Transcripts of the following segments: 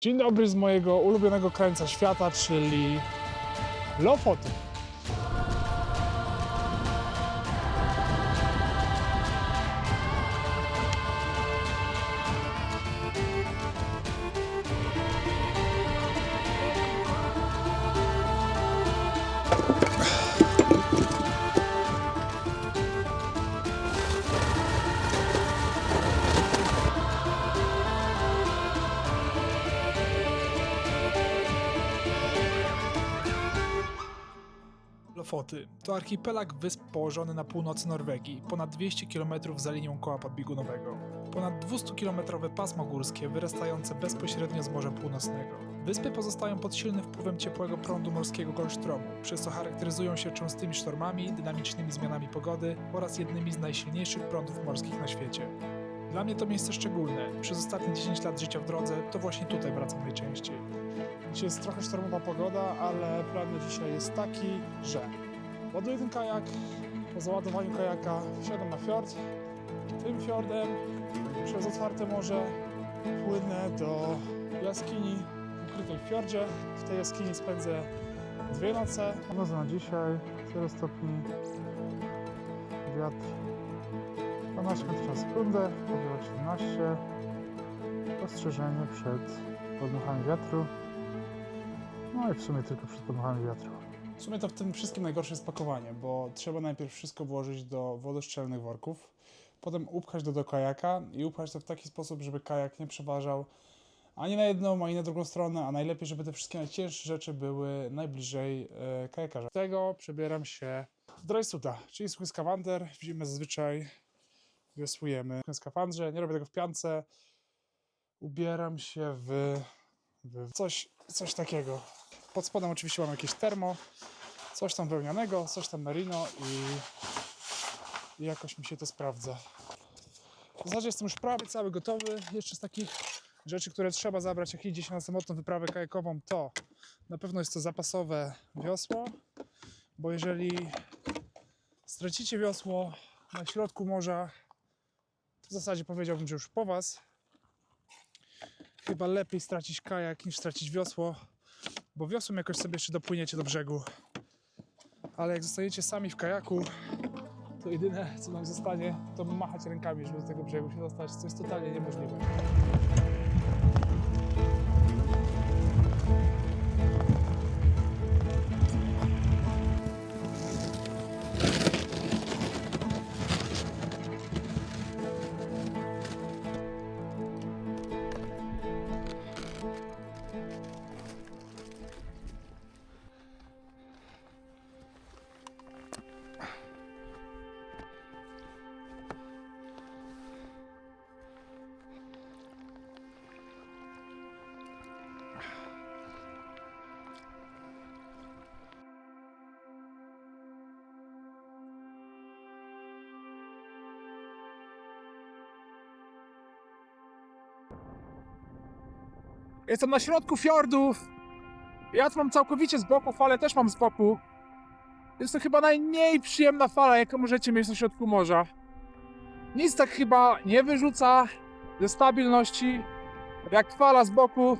Dzień dobry z mojego ulubionego krańca świata, czyli Lofoty. Lofoty to archipelag wysp położony na północy Norwegii, ponad 200 km za linią koła podbiegunowego. Ponad 200-kilometrowe pasmo górskie wyrastające bezpośrednio z Morza Północnego. Wyspy pozostają pod silnym wpływem ciepłego prądu morskiego Golsztromu, przez co charakteryzują się częstymi sztormami, dynamicznymi zmianami pogody oraz jednymi z najsilniejszych prądów morskich na świecie. Dla mnie to miejsce szczególne. Przez ostatnie 10 lat życia w drodze to właśnie tutaj wracam najczęściej. Dzisiaj jest trochę sztormowa pogoda, ale plan na dzisiaj jest taki, że ładuję ten kajak, po załadowaniu kajaka wsiadam na fiord, tym fiordem przez otwarte morze płynę do jaskini ukrytej w fiordzie. W tej jaskini spędzę dwie noce. Pogoda na dzisiaj 0 stopni, wiatr 12 metrów na sekundę, powiewa 17. Ostrzeżenie przed podmuchaniem wiatru. No i w sumie tylko przed podmuchaniem wiatru. W sumie to w tym wszystkim najgorsze jest pakowanie, bo trzeba najpierw wszystko włożyć do wodoszczelnych worków, potem upchać to do kajaka i upchać to w taki sposób, żeby kajak nie przeważał ani na jedną, ani na drugą stronę, a najlepiej, żeby te wszystkie najcięższe rzeczy były najbliżej e, kajakarza. Z tego przebieram się w drysuta, czyli suchy skawander. W zimę zazwyczaj wiosłujemy w skafandrze, nie robię tego w piance. Ubieram się w, w coś, coś takiego. Pod spodem oczywiście mam jakieś termo, coś tam wełnianego, coś tam merino i, i jakoś mi się to sprawdza. W zasadzie jestem już prawie cały gotowy. Jeszcze z takich rzeczy, które trzeba zabrać, jak idzie się na samotną wyprawę kajakową, to na pewno jest to zapasowe wiosło, bo jeżeli stracicie wiosło na środku morza, w zasadzie powiedziałbym, że już po was. Chyba lepiej stracić kajak niż stracić wiosło, bo wiosłem jakoś sobie jeszcze dopłyniecie do brzegu. Ale jak zostajecie sami w kajaku, to jedyne co nam zostanie, to machać rękami, żeby do tego brzegu się dostać, co jest totalnie niemożliwe. Jestem na środku fiordów. Ja mam całkowicie z boku, falę też mam z boku. Jest to chyba najmniej przyjemna fala, jaką możecie mieć na środku morza. Nic tak chyba nie wyrzuca ze stabilności, jak fala z boku,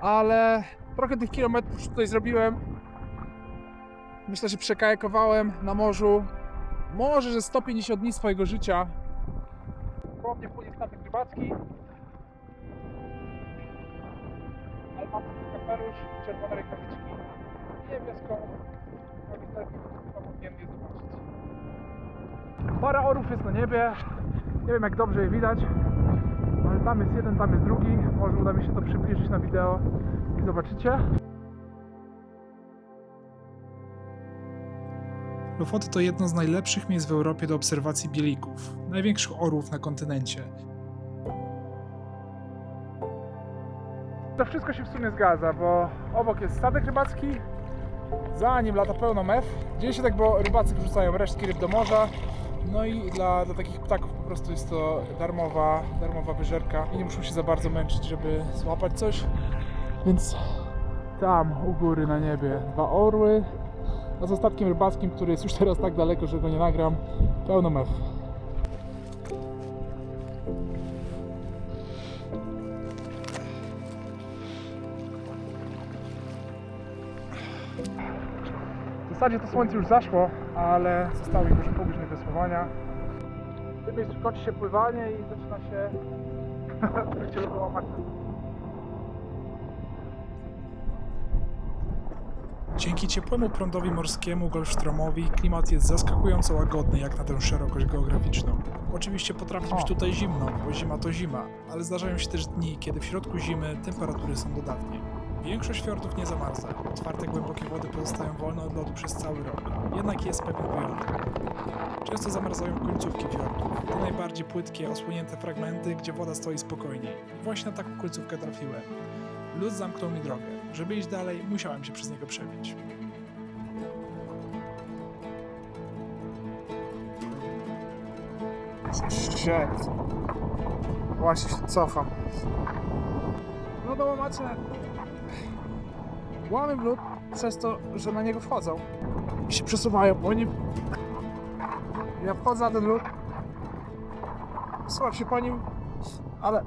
ale trochę tych kilometrów już tutaj zrobiłem. Myślę, że przekajakowałem na morzu może, że 150 dni swojego życia. Koło mnie płynie statek rybacki. Kapelusz, czerwone rękawiczki i niebieską kamizelkę, którą zobaczyć. Para orów jest na niebie, nie wiem jak dobrze je widać, ale tam jest jeden, tam jest drugi, może uda mi się to przybliżyć na wideo i zobaczycie. Lofoty to jedno z najlepszych miejsc w Europie do obserwacji bielików, największych orłów na kontynencie. To wszystko się w sumie zgadza, bo obok jest statek rybacki, za nim lata pełno mew. Dzieje się tak, bo rybacy wrzucają resztki ryb do morza. No i dla, dla takich ptaków po prostu jest to darmowa, darmowa wyżerka i nie muszą się za bardzo męczyć, żeby złapać coś. Więc tam u góry na niebie dwa orły, a z statkiem rybackim, który jest już teraz tak daleko, że go nie nagram, pełno mew. Zasadzie to słońce już zaszło, ale zostało mi może pół godziny wysłowania. W tym miejscu kończy się pływanie i zaczyna się wreszcie lodowa maczna. Dzięki ciepłemu prądowi morskiemu Golfstromowi klimat jest zaskakująco łagodny jak na tę szerokość geograficzną. Oczywiście potrafi być tutaj zimno, bo zima to zima, ale zdarzają się też dni, kiedy w środku zimy temperatury są dodatnie. Większość fiordów nie zamarza. Otwarte głębokie wody pozostają wolne od lodu przez cały rok. Jednak jest pewien wyjątek. Często zamarzają końcówki fiordów. Te najbardziej płytkie, osłonięte fragmenty, gdzie woda stoi spokojniej. Właśnie na taką końcówkę trafiłem. Lód zamknął mi drogę. Żeby iść dalej, musiałem się przez niego przebić. Shit. Właśnie się cofam. No bo macie... Łamy w lód przez to, że na niego wchodzą. I się przesuwają, bo oni... Ja wchodzę na ten lód. Słab się po nim, ale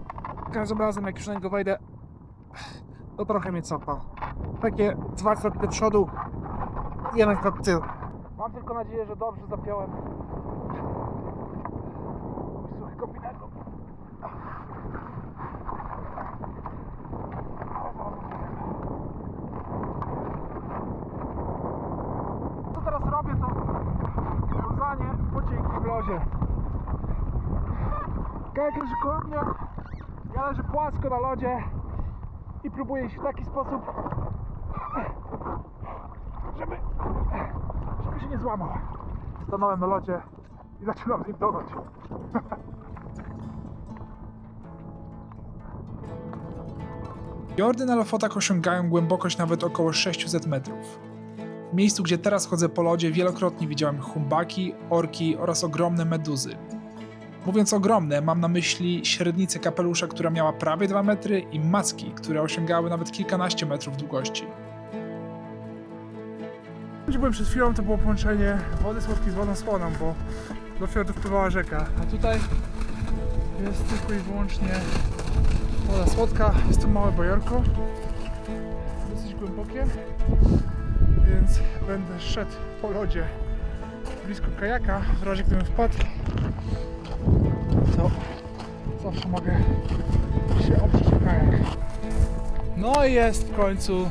każdym razem jak już na niego wejdę, to trochę mnie cofa. Takie dwa kroki do przodu, jeden krok w tył. Mam tylko nadzieję, że dobrze zapiąłem Robię to wiązanie pocięgi w lozie. Kajak leży koło mnie, ja leżę płasko na lodzie i próbuję iść w taki sposób, żeby, żeby się nie złamał. Stanąłem na lodzie i zaczynam z nim tonąć. Fiordy na Lofotach osiągają głębokość nawet około 600 metrów. W miejscu, gdzie teraz chodzę po lodzie, wielokrotnie widziałem humbaki, orki oraz ogromne meduzy. Mówiąc ogromne, mam na myśli średnicę kapelusza, która miała prawie 2 metry i macki, które osiągały nawet kilkanaście metrów długości. Gdzie byłem przed chwilą, to było połączenie wody słodkiej z wodą słoną, bo do fiordu wpływała rzeka, a tutaj jest tylko i wyłącznie woda słodka. Jest tu małe bojorko, dosyć głębokie, więc będę szedł po lodzie blisko kajaka, w razie gdybym wpadł, to zawsze mogę się oprzeć o kajak. No i jest w końcu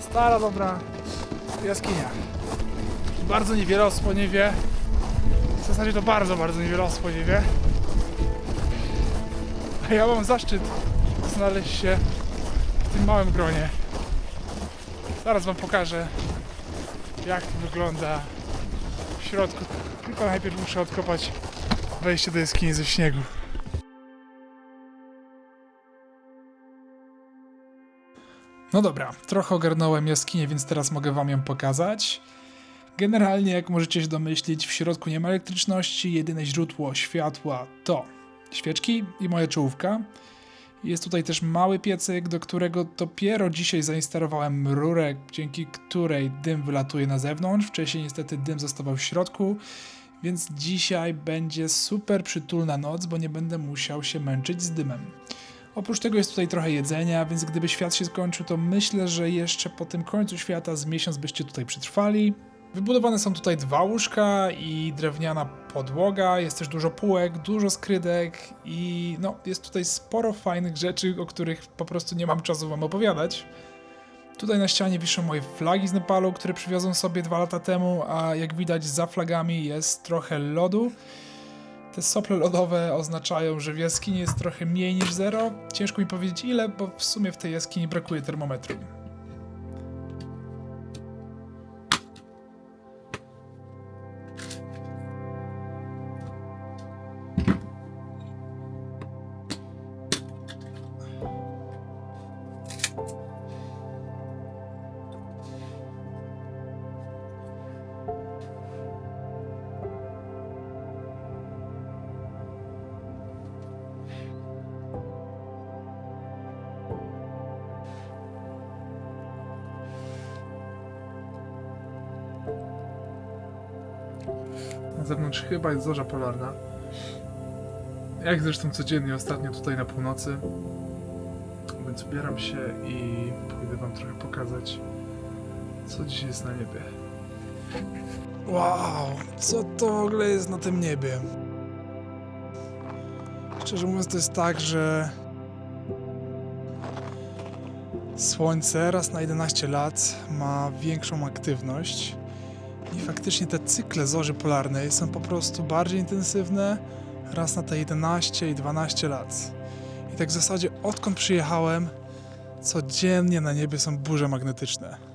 stara, dobra jaskinia. Bardzo niewiele osób o niej wie. W zasadzie to bardzo, bardzo niewiele osób o niej wie. A ja mam zaszczyt znaleźć się w tym małym gronie. Zaraz wam pokażę jak to wygląda w środku. Tylko najpierw muszę odkopać wejście do jaskini ze śniegu. No dobra, trochę ogarnąłem jaskinię, więc teraz mogę wam ją pokazać. Generalnie, jak możecie się domyślić, w środku nie ma elektryczności, jedyne źródło światła to świeczki i moja czołówka. Jest tutaj też mały piecyk, do którego dopiero dzisiaj zainstalowałem rurę, dzięki której dym wylatuje na zewnątrz. Wcześniej niestety dym zostawał w środku, więc dzisiaj będzie super przytulna noc, bo nie będę musiał się męczyć z dymem. Oprócz tego jest tutaj trochę jedzenia, więc gdyby świat się skończył, to myślę, że jeszcze po tym końcu świata z miesiąc byście tutaj przetrwali. Wybudowane są tutaj dwa łóżka i drewniana podłoga, jest też dużo półek, dużo skrydek i no, jest tutaj sporo fajnych rzeczy, o których po prostu nie mam czasu wam opowiadać. Tutaj na ścianie wiszą moje flagi z Nepalu, które przywiozłem sobie dwa lata temu, a jak widać za flagami jest trochę lodu. Te sople lodowe oznaczają, że w jaskini jest trochę mniej niż zero. Ciężko mi powiedzieć ile, bo w sumie w tej jaskini brakuje termometru. Na zewnątrz chyba jest zorza polarna. Jak zresztą codziennie ostatnio tutaj na północy. Więc ubieram się i pójdę wam trochę pokazać Co dzisiaj jest na niebie? Wow, co to w ogóle jest na tym niebie? Szczerze mówiąc, to jest tak, że Słońce raz na 11 lat ma większą aktywność i faktycznie te cykle zorzy polarnej są po prostu bardziej intensywne raz na te 11 i 12 lat. I tak w zasadzie odkąd przyjechałem, codziennie na niebie są burze magnetyczne.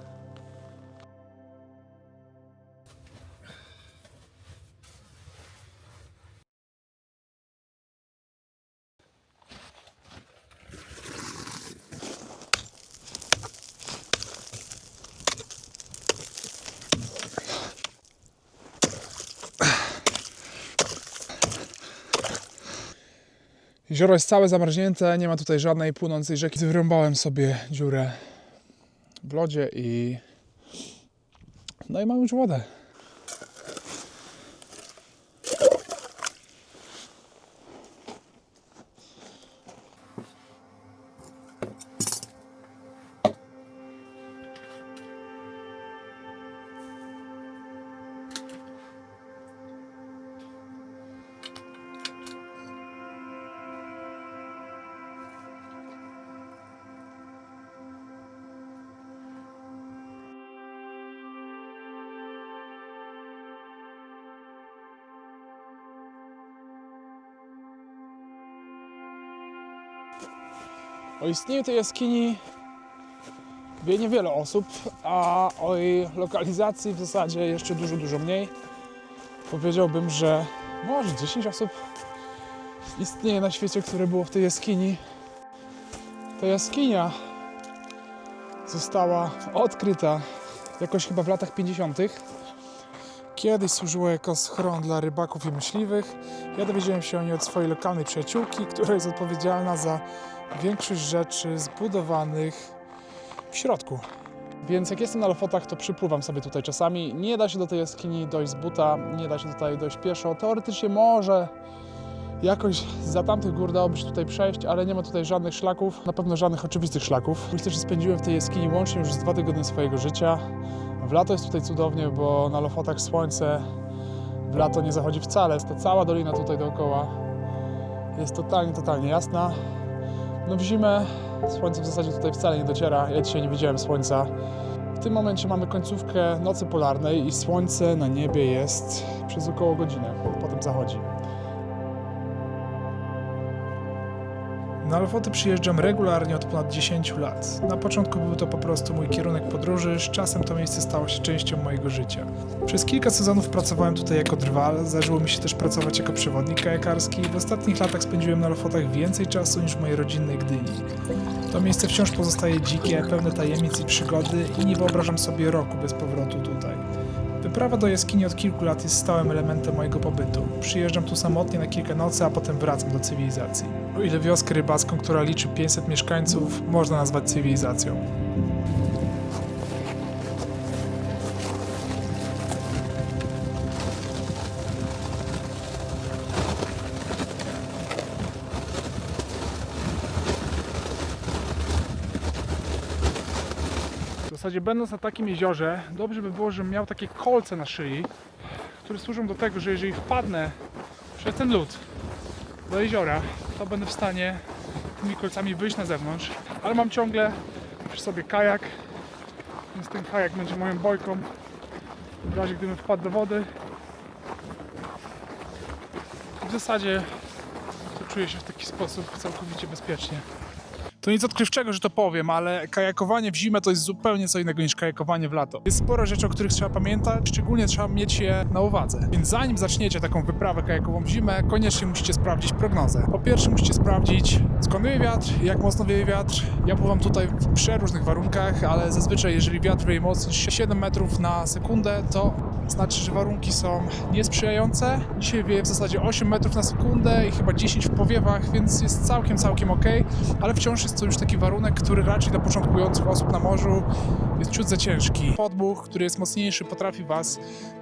Jezioro jest całe zamarznięte, nie ma tutaj żadnej płynącej rzeki. Wyrąbałem sobie dziurę w lodzie i... No i mam już wodę. O istnieniu tej jaskini wie niewiele osób, a o jej lokalizacji w zasadzie jeszcze dużo, dużo mniej. Powiedziałbym, że może 10 osób istnieje na świecie, które było w tej jaskini. Ta jaskinia została odkryta jakoś chyba w latach 50. Kiedyś służyła jako schron dla rybaków i myśliwych. Ja dowiedziałem się o niej od swojej lokalnej przyjaciółki, która jest odpowiedzialna za większość rzeczy zbudowanych w środku. Więc jak jestem na Lofotach, to przypływam sobie tutaj czasami. Nie da się do tej jaskini dojść z buta, nie da się tutaj dojść pieszo. Teoretycznie może jakoś za tamtych gór dałoby się tutaj przejść, ale nie ma tutaj żadnych szlaków, na pewno żadnych oczywistych szlaków. Myślę, że spędziłem w tej jaskini łącznie już z dwa tygodnie swojego życia. W lato jest tutaj cudownie, bo na Lofotach słońce w lato nie zachodzi wcale. Ta cała dolina tutaj dookoła jest totalnie, totalnie jasna. No w zimę słońce w zasadzie tutaj wcale nie dociera. Ja dzisiaj nie widziałem słońca. W tym momencie mamy końcówkę nocy polarnej i słońce na niebie jest przez około godzinę. Potem zachodzi. Na Lofoty przyjeżdżam regularnie od ponad 10 lat. Na początku był to po prostu mój kierunek podróży, z czasem to miejsce stało się częścią mojego życia. Przez kilka sezonów pracowałem tutaj jako drwal, zdarzyło mi się też pracować jako przewodnik kajakarski. W ostatnich latach spędziłem na Lofotach więcej czasu niż w mojej rodzinnej Gdyni. To miejsce wciąż pozostaje dzikie, pełne tajemnic i przygody i nie wyobrażam sobie roku bez powrotu tutaj. Wyprawa do jaskini od kilku lat jest stałym elementem mojego pobytu. Przyjeżdżam tu samotnie na kilka nocy, a potem wracam do cywilizacji. O ile wioskę rybacką, która liczy 500 mieszkańców, można nazwać cywilizacją. Zasadzie będąc na takim jeziorze, dobrze by było, żebym miał takie kolce na szyi, które służą do tego, że jeżeli wpadnę przez ten lód do jeziora, to będę w stanie tymi kolcami wyjść na zewnątrz. Ale mam ciągle przy sobie kajak, więc ten kajak będzie moją bojką w razie gdybym wpadł do wody. W zasadzie to czuję się w taki sposób całkowicie bezpiecznie. To nic odkrywczego, że to powiem, ale kajakowanie w zimę to jest zupełnie co innego niż kajakowanie w lato. Jest sporo rzeczy, o których trzeba pamiętać, szczególnie trzeba mieć je na uwadze. Więc zanim zaczniecie taką wyprawę kajakową w zimę, koniecznie musicie sprawdzić prognozę. Po pierwsze musicie sprawdzić skąd wieje wiatr, jak mocno wieje wiatr. Ja pływam tutaj w przeróżnych warunkach, ale zazwyczaj jeżeli wiatr wieje mocno niż 7 metrów na sekundę, to znaczy, że warunki są niesprzyjające. Dzisiaj wieje w zasadzie 8 metrów na sekundę i chyba 10 w powiewach, więc jest całkiem, całkiem ok, ale wciąż jest to już taki warunek, który raczej dla początkujących osób na morzu jest ciut za ciężki. Podmuch, który jest mocniejszy, potrafi Was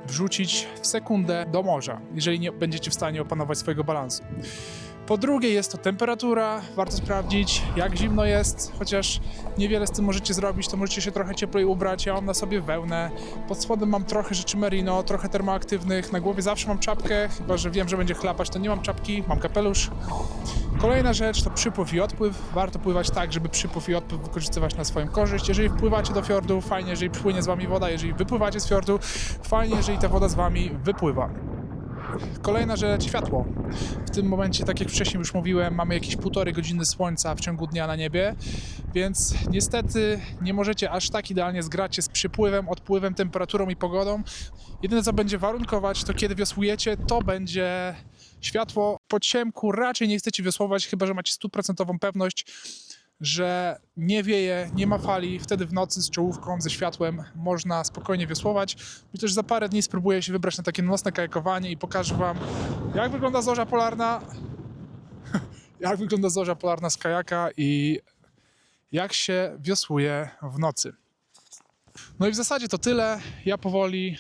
wrzucić w sekundę do morza, jeżeli nie będziecie w stanie opanować swojego balansu. Po drugie jest to temperatura, warto sprawdzić jak zimno jest, chociaż niewiele z tym możecie zrobić, to możecie się trochę cieplej ubrać, ja mam na sobie wełnę, pod spodem mam trochę rzeczy merino, trochę termoaktywnych, na głowie zawsze mam czapkę, chyba że wiem, że będzie chlapać, to nie mam czapki, mam kapelusz. Kolejna rzecz to przypływ i odpływ. Warto pływać tak, żeby przypływ i odpływ wykorzystywać na swoją korzyść. Jeżeli wpływacie do fiordu, fajnie, jeżeli płynie z wami woda, jeżeli wypływacie z fiordu, fajnie, jeżeli ta woda z wami wypływa. Kolejna rzecz, światło. W tym momencie, tak jak wcześniej już mówiłem, mamy jakieś półtorej godziny słońca w ciągu dnia na niebie, więc niestety nie możecie aż tak idealnie zgrać się z przypływem, odpływem, temperaturą i pogodą. Jedyne co będzie warunkować, to kiedy wiosłujecie, to będzie światło. Po ciemku raczej nie chcecie wiosłować, chyba że macie stuprocentową pewność, że nie wieje, nie ma fali, wtedy w nocy z czołówką, ze światłem można spokojnie wiosłować. Myślę, że za parę dni spróbuję się wybrać na takie nocne kajakowanie i pokażę Wam, jak wygląda zorza polarna, jak wygląda zorza polarna z kajaka i jak się wiosłuje w nocy. No i w zasadzie to tyle. Ja powoli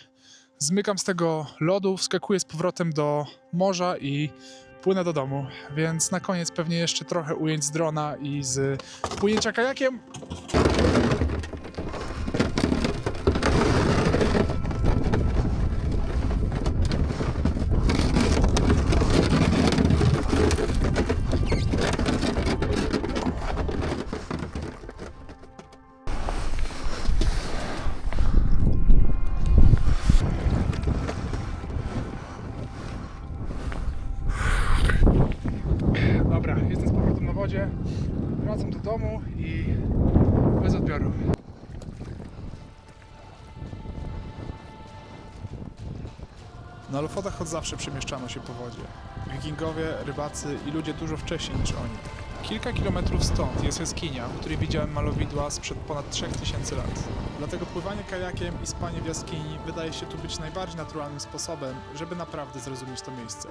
zmykam z tego lodu, wskakuję z powrotem do morza i płynę do domu. Więc na koniec pewnie jeszcze trochę ujęć z drona i z płynięcia kajakiem. Od zawsze przemieszczano się po wodzie. Wikingowie, rybacy i ludzie dużo wcześniej niż oni. Kilka kilometrów stąd jest jaskinia, w której widziałem malowidła sprzed ponad 3000 lat. Dlatego pływanie kajakiem i spanie w jaskini wydaje się tu być najbardziej naturalnym sposobem, żeby naprawdę zrozumieć to miejsce.